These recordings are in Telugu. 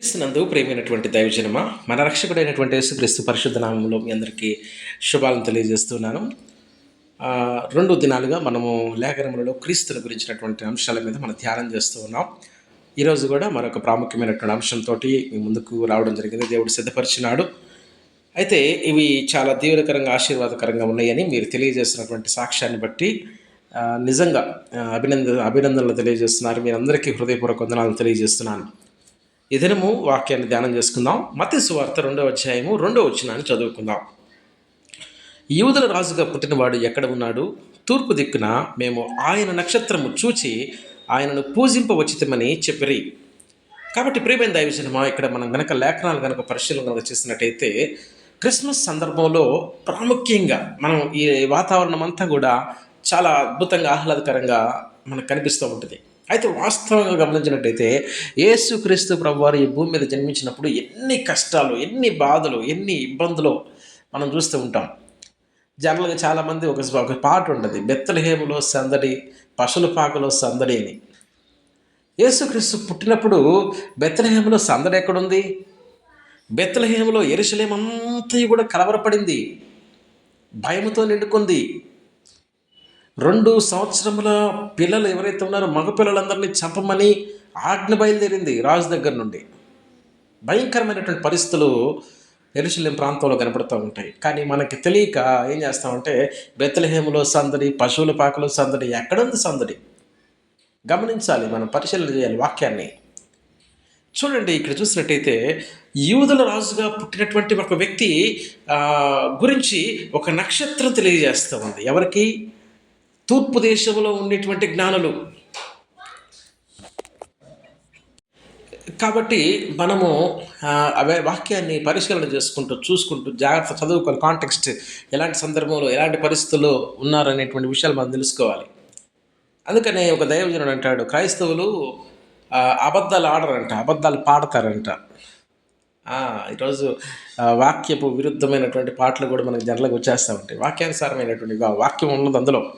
క్రీస్తునందు ప్రేమైనటువంటి దైవజనమ మన రక్షకుడైనటువంటి యేసుక్రీస్తు పరిశుద్ధ నామంలో మీ అందరికీ శుభాలను తెలియజేస్తున్నాను. రెండు దినాలుగా మనము లేఖనములలో క్రీస్తుని గురించినటువంటి అంశాల మీద మనం ధ్యానం చేస్తూ ఉన్నాం. ఈరోజు కూడా మరొక ప్రాముఖ్యమైనటువంటి అంశంతో మీ ముందుకు రావడం జరిగింది. దేవుడు సిద్ధపరిచినాడు. అయితే ఇవి చాలా దీవెనకరంగా ఆశీర్వాదకరంగా ఉన్నాయని మీరు తెలియజేస్తున్నటువంటి సాక్ష్యాన్ని బట్టి నిజంగా అభినంద అభినందనలు తెలియజేస్తున్నారు. మీరందరికీ హృదయపూర్వక వందనాలను తెలియజేస్తున్నాను. ఈ దినము వాక్యాన్ని ధ్యానం చేసుకుందాం. మతి సువార్త రెండవ అధ్యాయము రెండవ వచనాన్ని చదువుకుందాం. యూదుల రాజుగా పుట్టినవాడు ఎక్కడ ఉన్నాడు? తూర్పు దిక్కున మేము ఆయన నక్షత్రము చూచి ఆయనను పూజింపవచ్చితమని చెప్పిరి. కాబట్టి ప్రియమైన దైవజనమా ఇక్కడ మనం గనక లేఖనాలు గనక పరిశీలన గనక చేసినట్టయితే క్రిస్మస్ సందర్భంలో ప్రాముఖ్యంగా మనం ఈ వాతావరణం అంతా కూడా చాలా అద్భుతంగా ఆహ్లాదకరంగా మనకు కనిపిస్తూ ఉంటుంది. అయితే వాస్తవంగా గమనించినట్టయితే యేసుక్రీస్తు ప్రభువారు ఈ భూమి మీద జన్మించినప్పుడు ఎన్ని కష్టాలు ఎన్ని బాధలు ఎన్ని ఇబ్బందులు మనం చూస్తూ ఉంటాం. జనరల్గా చాలామంది ఒక ఒక పాట ఉంటుంది బెత్తలహేములో సందడి పశుల పాకలో సందడి అని. యేసుక్రీస్తు పుట్టినప్పుడు బెత్తలహేములో సందడి ఎక్కడుంది? బెత్తలహేములో ఎరుసలేమంతా కూడా కలవరపడింది భయముతో నిండుకుంది. రెండు సంవత్సరముల పిల్లలు ఎవరైతే ఉన్నారో మగ పిల్లలందరినీ చంపమని ఆజ్ఞ బయలుదేరింది రాజు దగ్గర నుండి. భయంకరమైనటువంటి పరిస్థితులు ఎరుశల్యం ప్రాంతంలో కనపడుతూ ఉంటాయి. కానీ మనకి తెలియక ఏం చేస్తామంటే బెత్తలహేములో సందడి పశువుల పాకలో సందడి ఎక్కడుంది సందడి? గమనించాలి మనం పరిశీలన చేయాలి వాక్యాన్ని. చూడండి ఇక్కడ చూసినట్టయితే యూదుల రాజుగా పుట్టినటువంటి ఒక వ్యక్తి గురించి ఒక నక్షత్రం తెలియజేస్తూ ఉంది. ఎవరికి? తూర్పు దేశంలో ఉండేటువంటి జ్ఞానులు. కాబట్టి మనము అవే వాక్యాన్ని పరిశీలన చేసుకుంటూ చూసుకుంటూ జాగ్రత్త చదువుకొని కాంటెక్స్ట్ ఎలాంటి సందర్భంలో ఎలాంటి పరిస్థితుల్లో ఉన్నారనేటువంటి విషయాలు మనం తెలుసుకోవాలి. అందుకనే ఒక దైవజనుడు అంటాడు క్రైస్తవులు అబద్ధాలు ఆడరంట అబద్ధాలు పాడతారంట. ఈరోజు వాక్యపు విరుద్ధమైనటువంటి పాటలు కూడా మనకు జనరల్గా వచ్చేస్తూ ఉంటాయి. వాక్యానుసారమైనటువంటి వాక్యం ఉన్నది అందులో.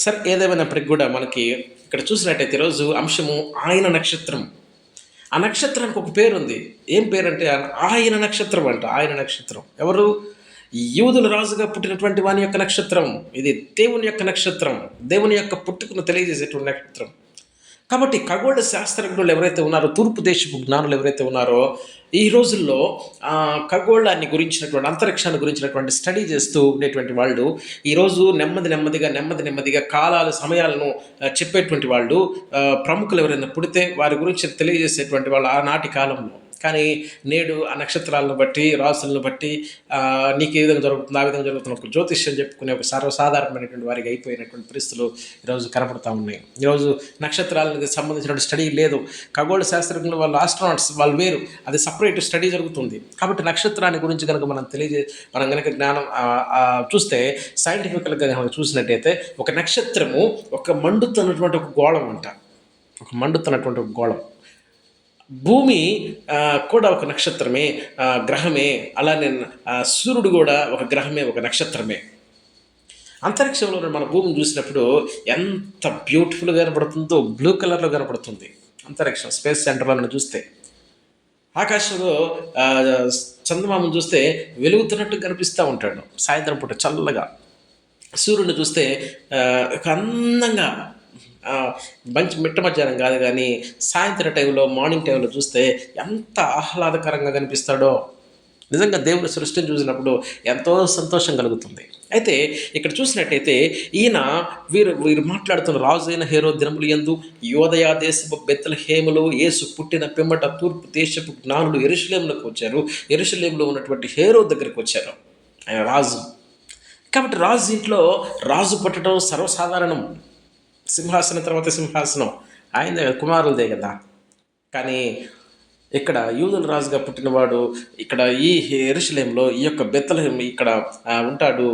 సరే ఏదేమైనప్పటికి కూడా మనకి ఇక్కడ చూసినట్టయితే ఈరోజు అంశము ఆయన నక్షత్రం. ఆ నక్షత్రానికి ఒక పేరు ఉంది. ఏం పేరు అంటే ఆయన నక్షత్రం అంట ఆయన నక్షత్రం. ఎవరు? యూదుల రాజుగా పుట్టినటువంటి వాని యొక్క నక్షత్రం. ఇది దేవుని యొక్క నక్షత్రం. దేవుని యొక్క పుట్టుకను తెలియజేసేటువంటి నక్షత్రం. కాబట్టి ఖగోళ శాస్త్రజ్ఞులు ఎవరైతే ఉన్నారో తూర్పు దేశపు జ్ఞానులు ఎవరైతే ఉన్నారో ఈ రోజుల్లో ఖగోళాన్ని గురించినటువంటి అంతరిక్షాన్ని గురించినటువంటి స్టడీ చేస్తూ ఉండేటువంటి వాళ్ళు ఈరోజు నెమ్మది నెమ్మదిగా నెమ్మది నెమ్మదిగా కాలాలు సమయాలను చెప్పేటువంటి వాళ్ళు ప్రముఖులు ఎవరైనా పుడితే వారి గురించి తెలియజేసేటువంటి వాళ్ళు ఆనాటి కాలంలో. కానీ నేడు ఆ నక్షత్రాలను బట్టి రాసులను బట్టి నీకు ఏ విధంగా జరుగుతుంది ఆ విధంగా జరుగుతుంది ఒక జ్యోతిష్యం చెప్పుకునే ఒక సర్వసాధారణమైనటువంటి వారికి అయిపోయినటువంటి పరిస్థితులు ఈరోజు కనపడతా ఉన్నాయి. ఈరోజు నక్షత్రాలకు సంబంధించినటువంటి స్టడీ లేదు. ఖగోళ శాస్త్రజ్ఞులు వాళ్ళు ఆస్ట్రానాట్స్ వాళ్ళు వేరు. అది సపరేట్ స్టడీ జరుగుతుంది. కాబట్టి నక్షత్రాన్ని గురించి కనుక మనం తెలియజే మనం కనుక జ్ఞానం చూస్తే సైంటిఫికల్గా కనుక చూసినట్టయితే ఒక నక్షత్రము ఒక మండుతున్నటువంటి ఒక గోళం అంట. ఒక మండుతున్నటువంటి ఒక గోళం. భూమి కూడా ఒక నక్షత్రమే గ్రహమే అలానే సూర్యుడు కూడా ఒక గ్రహమే ఒక నక్షత్రమే. అంతరిక్షంలో మన భూమిని చూసినప్పుడు ఎంత బ్యూటిఫుల్గా కనపడుతుందో బ్లూ కలర్లో కనపడుతుంది అంతరిక్షం స్పేస్ సెంటర్లో మనం చూస్తే. ఆకాశంలో ఆ, చందమామను చూస్తే వెలుగుతున్నట్టు కనిపిస్తూ ఉంటాడు సాయంత్రం పూట చల్లగా. సూర్యుడిని చూస్తే ఒక అందంగా మంచి మిట్ట మధ్యాహ్నం కాదు కానీ సాయంత్రం టైంలో మార్నింగ్ టైంలో చూస్తే ఎంత ఆహ్లాదకరంగా కనిపిస్తాడో. నిజంగా దేవుని సృష్టిని చూసినప్పుడు ఎంతో సంతోషం కలుగుతుంది. అయితే ఇక్కడ చూసినట్టయితే ఈయన వీరు వీరు మాట్లాడుతున్న రాజు అయిన హేరో దినములు ఎందు యోదయా దేశపు బెత్తల హేములు యేసు పుట్టిన పిమ్మట తూర్పు దేశపు జ్ఞానులు ఎరుషలేములకు వచ్చారు. ఎరుషలేములో ఉన్నటువంటి హేరో దగ్గరికి వచ్చారు. ఆయన రాజు. కాబట్టి రాజు ఇంట్లో రాజు పుట్టడం సర్వసాధారణం. సింహాసనం తర్వాత సింహాసనం. ఆయన కుమారులదే కదా. కానీ ఇక్కడ యూదుల రాజుగా పుట్టినవాడు ఇక్కడ ఈ ఎరుషలేంలో ఈ యొక్క బెత్తలహేం ఇక్కడ ఉంటాడు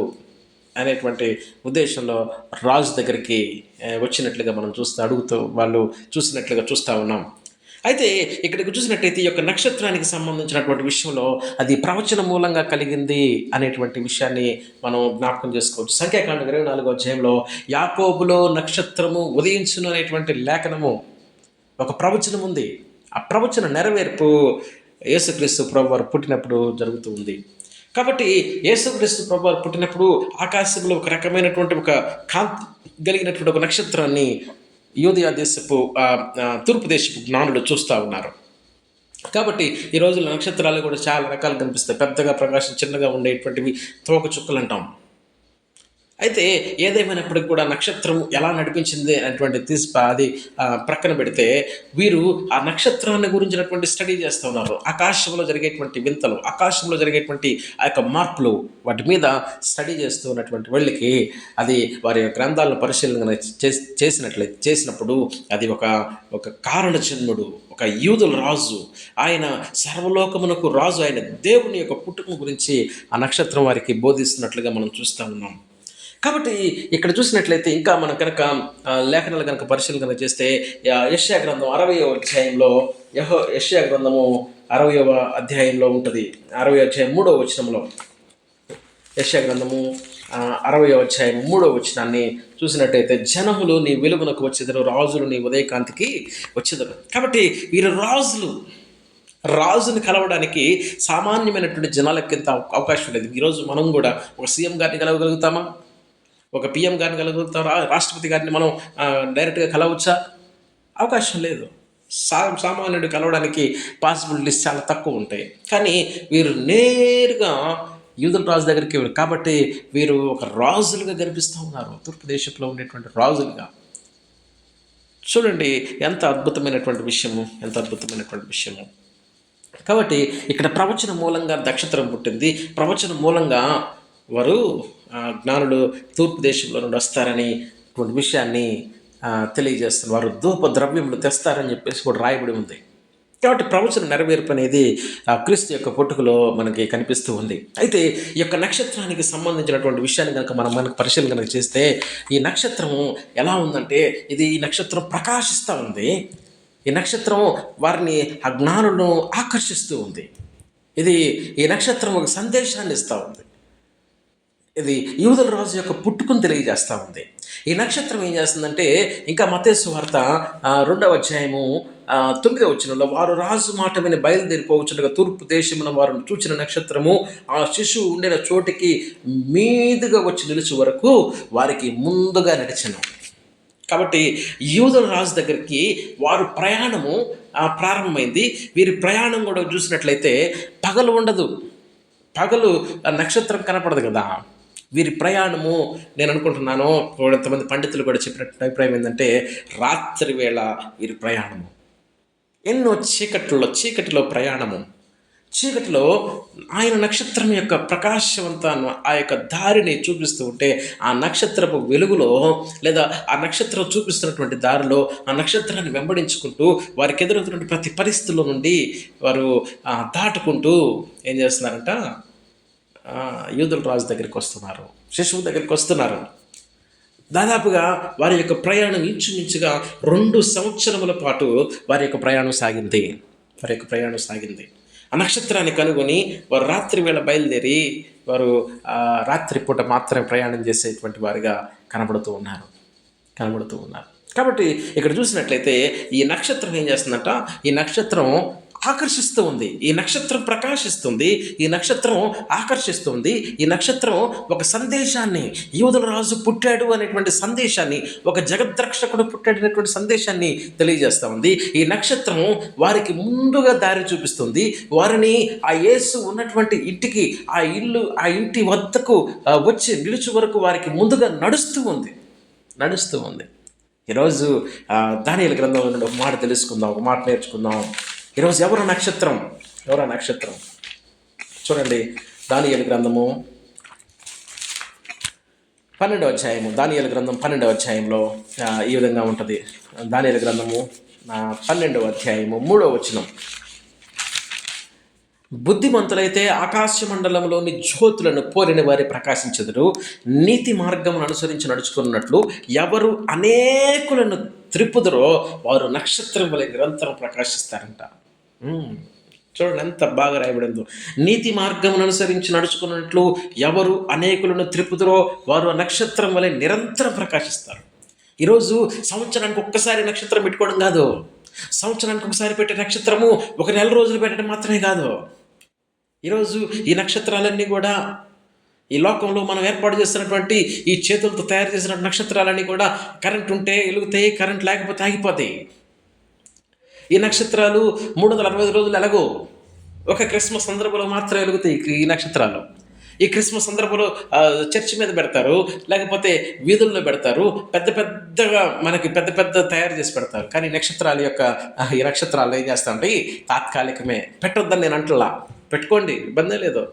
అనేటువంటి ఉద్దేశంలో రాజు దగ్గరికి వచ్చినట్లుగా మనం చూస్తూ అడుగుతూ వాళ్ళు చూసినట్లుగా చూస్తూ ఉన్నాం. అయితే ఇక్కడికి చూసినట్టయితే ఈ యొక్క నక్షత్రానికి సంబంధించినటువంటి విషయంలో అది ప్రవచన మూలంగా కలిగింది అనేటువంటి విషయాన్ని మనం జ్ఞాపకం చేసుకోవచ్చు. సంఖ్యాకాండం ఇరవై నాలుగో అధ్యాయంలో యాకోబులో నక్షత్రము ఉదయించును అనేటువంటి లేఖనము ఒక ప్రవచనం ఉంది. ఆ ప్రవచన నెరవేర్పు యేసుక్రీస్తు ప్రభువారు పుట్టినప్పుడు జరుగుతూ ఉంది. కాబట్టి యేసుక్రీస్తు ప్రభువారు పుట్టినప్పుడు ఆకాశంలో ఒక రకమైనటువంటి ఒక కాంతి కలిగినటువంటి ఒక నక్షత్రాన్ని యూదియా దేశపు తూర్పు దేశపు జ్ఞానులు చూస్తూ ఉన్నారు. కాబట్టి ఈ రోజుల్లో నక్షత్రాలు కూడా చాలా రకాలు కనిపిస్తాయి. పెద్దగా ప్రకాశం చిన్నగా ఉండేటువంటివి తోక చుక్కలు అంటాం. అయితే ఏదేమైనప్పటికీ కూడా నక్షత్రం ఎలా నడిపించింది అనేటువంటి తీసి అది ప్రక్కన పెడితే వీరు ఆ నక్షత్రాన్ని గురించినటువంటి స్టడీ చేస్తూ ఉన్నారు. ఆకాశంలో జరిగేటువంటి వింతలు ఆకాశంలో జరిగేటువంటి ఆ యొక్క మార్పులు వాటి మీద స్టడీ చేస్తూ ఉన్నటువంటి వాళ్ళకి అది వారి గ్రంథాలను పరిశీలన చేసినట్లయితే చేసినప్పుడు అది ఒక ఒక కారణజన్ముడు ఒక యూదుల రాజు. ఆయన సర్వలోకమునకు రాజు ఆయన దేవుని యొక్క పుట్టుక గురించి ఆ నక్షత్రం వారికి బోధిస్తున్నట్లుగా మనం చూస్తూ ఉన్నాం. కాబట్టి ఇక్కడ చూసినట్లయితే ఇంకా మనం కనుక లేఖనాలు కనుక పరిశీలన కనుక చేస్తే యష్యా గ్రంథం అరవయో అధ్యాయంలో యహో యష్యా గ్రంథము అరవయవ అధ్యాయంలో ఉంటుంది. అరవై అధ్యాయం మూడవ వచనంలో. యష్యా గ్రంథము అరవై అధ్యాయం మూడవ వచనాన్ని చూసినట్టయితే జనములు నీ వెలుగునకు వచ్చేదరు రాజులు నీ ఉదయకాంతికి వచ్చేదరు. కాబట్టి వీరు రాజులు రాజుని కలవడానికి సామాన్యమైనటువంటి జనాలకి ఎంత అవకాశం లేదు. ఈరోజు మనం కూడా ఒక సీఎం గారిని కలవగలుగుతామా? ఒక పిఎం గారిని కలవగలుగుతాం రాష్ట్రపతి గారిని మనం డైరెక్ట్గా కలవచ్చా? అవకాశం లేదు. సా సామాన్యుడు కలవడానికి పాసిబిలిటీస్ చాలా తక్కువ ఉంటాయి. కానీ వీరు నేరుగా యూదుల రాజు దగ్గరికి కాబట్టి వీరు ఒక రాజులుగా కనిపిస్తూ ఉన్నారు. తూర్పు దేశంలో ఉండేటువంటి రాజులుగా. చూడండి ఎంత అద్భుతమైనటువంటి విషయము ఎంత అద్భుతమైనటువంటి విషయము. కాబట్టి ఇక్కడ ప్రవచన మూలంగా నక్షత్రం పుట్టింది. ప్రవచన మూలంగా వారు ఆ, జ్ఞానులు తూర్పు దేశంలో నుండి వస్తారని అటువంటి విషయాన్ని ఆ, తెలియజేస్తున్నారు. వారు ధూప ద్రవ్యములు తెస్తారని చెప్పేసి కూడా రాయబడి ఉంది. కాబట్టి ప్రవచన నెరవేర్పు అనేది క్రీస్తు యొక్క పుట్టుకలో మనకి కనిపిస్తూ ఉంది. అయితే ఈ యొక్క నక్షత్రానికి సంబంధించినటువంటి విషయాన్ని కనుక మనం మనకు పరిశీలన కనుక చేస్తే ఈ నక్షత్రము ఎలా ఉందంటే ఇది ఈ నక్షత్రం ప్రకాశిస్తూ ఉంది. ఈ నక్షత్రం వారిని ఆ జ్ఞానులను ఆకర్షిస్తూ ఉంది. ఇది ఈ నక్షత్రం ఒక సందేశాన్ని ఇస్తూ ఉంది. ఇది యూదుల రాజు యొక్క పుట్టుకుని తెలియజేస్తూ ఉంది. ఈ నక్షత్రం ఏం చేస్తుందంటే ఇంకా మతేసు వార్త రెండవ అధ్యాయము తొమ్మిదవ వచ్చినలో వారు రాజు మాట మీద బయలుదేరిపోవచ్చుండగా తూర్పు దేశమున వారు చూచిన నక్షత్రము ఆ శిశువు ఉండిన చోటికి మీదుగా వచ్చి నిలిచి వరకు వారికి ముందుగా నడిచను. కాబట్టి యూదుల రాజు దగ్గరికి వారు ప్రయాణము ప్రారంభమైంది. వీరి ప్రయాణం కూడా చూసినట్లయితే పగలు ఉండదు. పగలు నక్షత్రం కనపడదు కదా. వీరి ప్రయాణము నేను అనుకుంటున్నాను. కొంతమంది పండితులు కూడా చెప్పినట్టు అభిప్రాయం ఏంటంటే రాత్రి వేళ వీరి ప్రయాణము. ఎన్నో చీకట్లో చీకటిలో ప్రయాణము. చీకటిలో ఆయన నక్షత్రం యొక్క ప్రకాశవంతాన్ని ఆ యొక్క దారిని చూపిస్తూ ఉంటే ఆ నక్షత్రపు వెలుగులో లేదా ఆ నక్షత్రం చూపిస్తున్నటువంటి దారిలో ఆ నక్షత్రాన్ని వెంబడించుకుంటూ వారికి ఎదురవుతున్నటువంటి ప్రతి పరిస్థితుల్లో నుండి వారు దాటుకుంటూ ఏం చేస్తున్నారంట? యూదుల రాజు దగ్గరికి వస్తున్నారు. శిశువు దగ్గరికి వస్తున్నారు. దాదాపుగా వారి యొక్క ప్రయాణం ఇంచుమించుగా రెండు సంవత్సరముల పాటు వారి యొక్క ప్రయాణం సాగింది. వారి యొక్క ప్రయాణం సాగింది. ఆ నక్షత్రాన్ని కనుగొని వారు రాత్రి వేళ బయలుదేరి వారు రాత్రి పూట మాత్రమే ప్రయాణం చేసేటువంటి వారిగా కనబడుతూ ఉన్నారు. కనబడుతూ ఉన్నారు. కాబట్టి ఇక్కడ చూసినట్లయితే ఈ నక్షత్రం ఏం చేస్తుందంట? ఈ నక్షత్రం ఆకర్షిస్తూ ఉంది ఈ నక్షత్రం ప్రకాశిస్తుంది. ఈ నక్షత్రం ఆకర్షిస్తుంది. ఈ నక్షత్రం ఒక సందేశాన్ని యూదుల రాజు పుట్టాడు అనేటువంటి సందేశాన్ని ఒక జగద్రక్షకుడు పుట్టాడు అనేటువంటి సందేశాన్ని తెలియజేస్తూ ఉంది. ఈ నక్షత్రం వారికి ముందుగా దారి చూపిస్తుంది. వారిని ఆ యేసు ఉన్నటువంటి ఇంటికి ఆ ఇల్లు ఆ ఇంటి వద్దకు వచ్చి నిలుచు వరకు వారికి ముందుగా నడుస్తూ ఉంది. నడుస్తూ ఉంది. ఈరోజు దానియల గ్రంథంలో ఒక మాట తెలుసుకుందాం ఒక మాట నేర్చుకుందాం. ఈరోజు ఎవరు నక్షత్రం? ఎవరు నక్షత్రం? చూడండి దానియలు గ్రంథము పన్నెండవ అధ్యాయము. దానియలు గ్రంథం పన్నెండవ అధ్యాయంలో ఈ విధంగా ఉంటుంది. దానియలు గ్రంథము పన్నెండవ అధ్యాయము మూడవ వచనం. బుద్ధిమంతులైతే ఆకాశ మండలంలోని జ్యోతులను పోలిన వారి ప్రకాశించదురు. నీతి మార్గమును అనుసరించి నడుచుకున్నట్లు ఎవరు అనేకులను త్రిప్పుదరో వారు నక్షత్రం వలె నిరంతరం ప్రకాశిస్తారంట. చూడండి ఎంత బాగా రాయబడిందో. నీతి మార్గమును అనుసరించి నడుచుకున్నట్లు ఎవరు అనేకులను త్రిపుతురో వారు ఆ నక్షత్రం వలె నిరంతరం ప్రకాశిస్తారు. ఈరోజు సంవత్సరానికి ఒక్కసారి నక్షత్రం పెట్టుకోవడం కాదు. సంవత్సరానికి ఒకసారి పెట్టే నక్షత్రము ఒక నెల రోజులు పెట్టడం మాత్రమే కాదు. ఈరోజు ఈ నక్షత్రాలన్నీ కూడా ఈ లోకంలో మనం ఏర్పాటు చేస్తున్నటువంటి ఈ చేతులతో తయారు చేసిన నక్షత్రాలన్నీ కూడా కరెంట్ ఉంటే వెలుగుతాయి కరెంట్ లేకపోతే ఆగిపోతాయి. ఈ నక్షత్రాలు మూడు వందల అరవై ఐదు రోజులు ఎలాగో ఒక క్రిస్మస్ సందర్భంలో మాత్రమే వెలుగుతాయి ఈ నక్షత్రాలు. ఈ క్రిస్మస్ సందర్భంలో చర్చ్ చర్చి మీద పెడతారు లేకపోతే వీధుల్లో పెడతారు పెద్ద పెద్దగా మనకి పెద్ద పెద్ద తయారు చేసి పెడతారు. కానీ నక్షత్రాల యొక్క ఈ నక్షత్రాలు ఏం చేస్తా ఉంటాయి? తాత్కాలికమే. పెట్టొద్దని నేను అంటలా. పెట్టుకోండి ఇబ్బందే లేదు.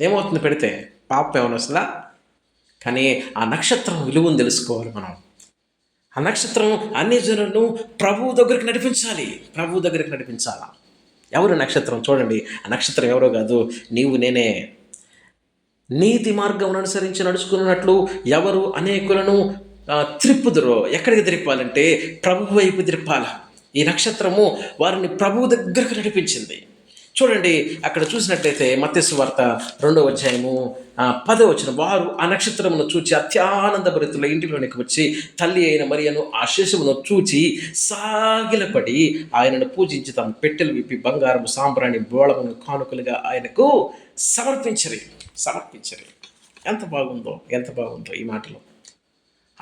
ఏమవుతుంది పెడితే? పాపం ఏమైనా వస్తుందా? కానీ ఆ నక్షత్రం విలువను తెలుసుకోవాలి మనం. ఆ నక్షత్రం అన్ని జనులను ప్రభువు దగ్గరికి నడిపించాలి. ప్రభువు దగ్గరికి నడిపించాలా? ఎవరు నక్షత్రం? చూడండి ఆ నక్షత్రం ఎవరో కాదు నీవు నేనే. నీతి మార్గం అనుసరించి నడుచుకున్నట్లు ఎవరు అనేకులను త్రిప్పుదురో ఎక్కడికి త్రిప్పాలంటే ప్రభు వైపు త్రిప్పాల ఈ నక్షత్రము వారిని ప్రభువు దగ్గరకు నడిపించింది. చూడండి అక్కడ చూసినట్లయితే మత్స్సు వార్త రెండవ అధ్యాయము పదో వచ్చిన వారు ఆ నక్షత్రమును చూచి అత్యానంద భరితుల ఇంటిలోనికి వచ్చి తల్లి అయిన మరియను ఆ శిశువును చూచి సాగిలపడి ఆయనను పూజించి తమ పెట్టెలు విప్పి బంగారము సాంబ్రాణి బోళమును కానుకలుగా ఆయనకు సమర్పించరి. సమర్పించరి. ఎంత బాగుందో ఎంత బాగుందో ఈ మాటలో.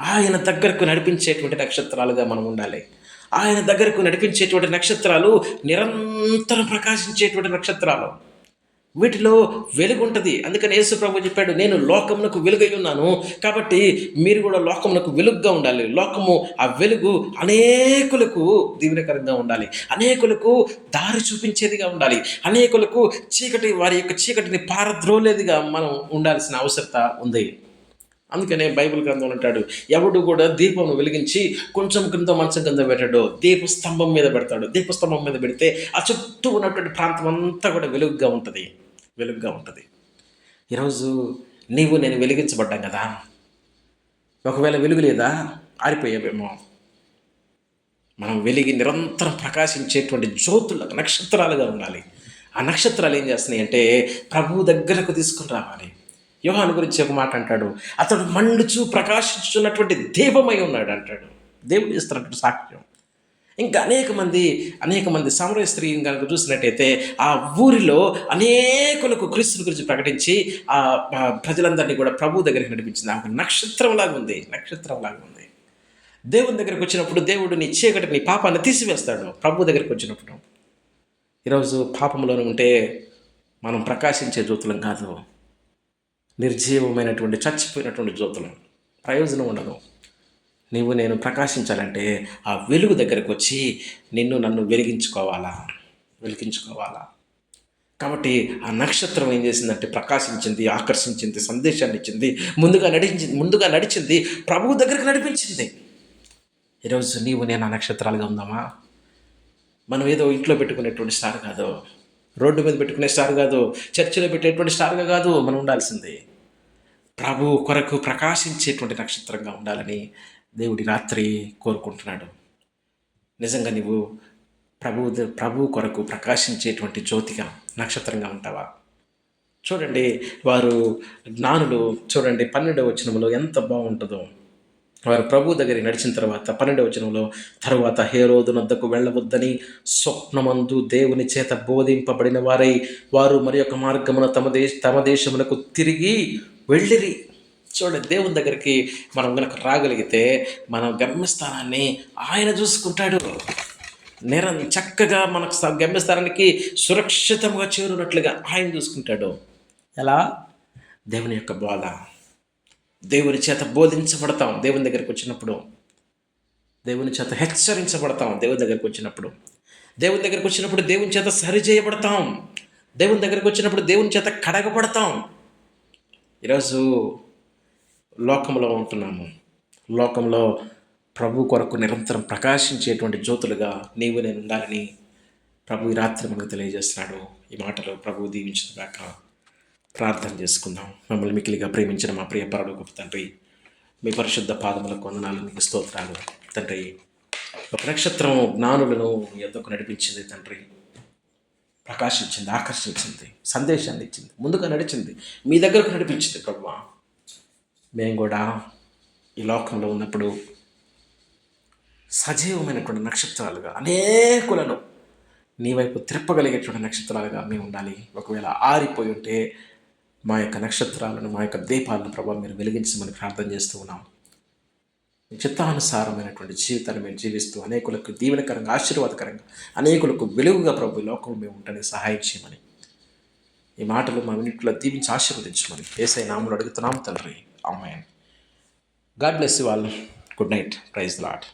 ఆయన దగ్గరకు నడిపించేటువంటి నక్షత్రాలుగా మనం ఉండాలి. ఆయన దగ్గరకు నడిపించేటువంటి నక్షత్రాలు నిరంతరం ప్రకాశించేటువంటి నక్షత్రాలు. వీటిలో వెలుగుంటుంది అందుకని యేసు ప్రభు చెప్పాడు నేను లోకమునకు వెలుగై ఉన్నాను. కాబట్టి మీరు కూడా లోకమునకు వెలుగుగా ఉండాలి. లోకము ఆ వెలుగు అనేకులకు దీవెనకరంగా ఉండాలి. అనేకులకు దారి చూపించేదిగా ఉండాలి. అనేకులకు చీకటి వారి యొక్క చీకటిని పారద్రోలేదిగా మనం ఉండాల్సిన అవసరత ఉంది. అందుకనే బైబిల్ గ్రంథం అంటాడు ఎవడు కూడా దీపం వెలిగించి కొంచెం కింద మంచం కింద పెట్టాడు దీప స్తంభం మీద పెడతాడు. దీప స్తంభం మీద పెడితే ఆ చుట్టూ ఉన్నటువంటి ప్రాంతం అంతా కూడా వెలుగుగా ఉంటుంది. వెలుగుగా ఉంటుంది. ఈరోజు నీవు నేను వెలిగించబడ్డాం కదా. ఒకవేళ వెలుగు లేదా? ఆరిపోయావేమో. మనం వెలిగి నిరంతరం ప్రకాశించేటువంటి జ్యోతుల నక్షత్రాలుగా ఉండాలి. ఆ నక్షత్రాలు ఏం చేస్తున్నాయి అంటే ప్రభువు దగ్గరకు తీసుకుని రావాలి. యోహాను గురించి ఒక మాట అంటాడు. అతడు మండుచు ప్రకాశించున్నటువంటి దీపమై ఉన్నాడు అంటాడు. దేవుడు ఇస్తున్నటువంటి సాక్ష్యం. ఇంకా అనేక మంది అనేక మంది సమరయ స్త్రీని కనుక చూసినట్టయితే ఆ ఊరిలో అనేకులకు క్రీస్తుని గురించి ప్రకటించి ఆ ఆ ప్రజలందరినీ కూడా ప్రభు దగ్గరికి నడిపించింది. ఆమె నక్షత్రంలాగా ఉంది నక్షత్రంలాగా ఉంది. దేవుని దగ్గరికి వచ్చినప్పుడు దేవుడు నీ చీకటి నీ పాపాన్ని తీసివేస్తాడు. ప్రభు దగ్గరికి వచ్చినప్పుడు. ఈరోజు పాపంలోనే ఉంటే మనం ప్రకాశించే జ్యోతులం కాదు. నిర్జీవమైనటువంటి చచ్చిపోయినటువంటి జ్యోతులు. ప్రయోజనం ఉండదు. నీవు నేను ప్రకాశించాలంటే ఆ వెలుగు దగ్గరకు వచ్చి నిన్ను నన్ను వెలిగించుకోవాలా? వెలిగించుకోవాలా? కాబట్టి ఆ నక్షత్రం ఏం చేసిందంటే ప్రకాశించింది ఆకర్షించింది సందేశాన్ని ఇచ్చింది ముందుగా నడిచింది ముందుగా నడిచింది ప్రభువు దగ్గరికి నడిపించింది. ఈరోజు నీవు నేను ఆ నక్షత్రాలుగా ఉందామా? మనం ఏదో ఇంట్లో పెట్టుకునేటువంటి స్టార్ కాదు. రోడ్డు మీద పెట్టుకునే స్టార్ కాదు చర్చిలో పెట్టేటువంటి స్టార్గా కాదు మనం ఉండాల్సింది. ప్రభు కొరకు ప్రకాశించేటువంటి నక్షత్రంగా ఉండాలని దేవుడి రాత్రి కోరుకుంటున్నాడు. నిజంగా నీవు ప్రభు ప్రభు కొరకు ప్రకాశించేటువంటి జ్యోతిగా నక్షత్రంగా ఉంటావా? చూడండి వారు జ్ఞానులు చూడండి పన్నెండవ వచనంలో ఎంత బాగుంటుందో. వారు ప్రభు దగ్గరికి నడిచిన తర్వాత పన్నెండవ వచనంలో తరువాత హేరోదు నద్దకు వెళ్ళవద్దని స్వప్నమందు దేవుని చేత బోధింపబడిన వారై వారు మరి యొక్క మార్గమున తమ దేశ తమ దేశములకు తిరిగి వెళ్ళిరి. చూడండి దేవుని దగ్గరికి మనం కనుక రాగలిగితే మనం గమ్యస్థానాన్ని ఆయన చూసుకుంటాడు. నిరం చక్కగా మనకు గమ్యస్థానానికి సురక్షితంగా చేరునట్లుగా ఆయన చూసుకుంటాడు. ఎలా? దేవుని యొక్క బోధ. దేవుని చేత బోధించబడతాం. దేవుని దగ్గరికి వచ్చినప్పుడు. దేవుని చేత హెచ్చరించబడతాం. దేవుని దగ్గరికి వచ్చినప్పుడు. దేవుని దగ్గరికి వచ్చినప్పుడు దేవుని చేత సరిచేయబడతాం దేవుని దగ్గరికి వచ్చినప్పుడు దేవుని చేత కడగబడతాం. ఈరోజు లోకంలో ఉంటున్నాము. లోకంలో ప్రభు కొరకు నిరంతరం ప్రకాశించేటువంటి జ్యోతులుగా నీవు నేను ఉండాలని ప్రభు ఈ రాత్రి మనకు తెలియజేస్తున్నాడు. ఈ మాటలు ప్రభు దీవించిన దాకా ప్రార్థన చేసుకుందాం. మమ్మల్ని మికిలిగా ప్రేమించిన మా ప్రియపరుడు గొప్ప తండ్రి మీ పరిశుద్ధ పాదములకు వందనాలు మీకు స్తోత్రాలు. తండ్రి ఒక నక్షత్రం జ్ఞానులను ఎంతకు నడిపించింది తండ్రి. ప్రకాశించింది ఆకర్షించింది సందేశాన్ని ఇచ్చింది ముందుగా నడిచింది మీ దగ్గరకు నడిపించింది ప్రభు. మేము కూడా ఈ లోకంలో ఉన్నప్పుడు సజీవమైనటువంటి నక్షత్రాలుగా అనేకులను నీ వైపు తిప్పగలిగేటువంటి నక్షత్రాలుగా మేము ఉండాలి. ఒకవేళ ఆరిపోయి ఉంటే మా యొక్క నక్షత్రాలను మా యొక్క దీపాలను ప్రభావ మీరు వెలిగించమని ప్రార్థన చేస్తూ ఉన్నాం. మీ చిత్తానుసారమైనటువంటి జీవితాన్ని మేము జీవిస్తూ అనేకులకు దీవెనకరంగా ఆశీర్వాదకరంగా అనేకులకు వెలుగుగా ప్రభు ఈ లోకంలో మేము ఉండడానికి సహాయం చేయమని. ఈ మాటలు మా వినిట్లో దీవించి ఆశీర్వదించమని ఏసై నామలు అడుగుతున్నాం తండ్రి. అమ్మాయి God bless you all. Good night. Praise Lord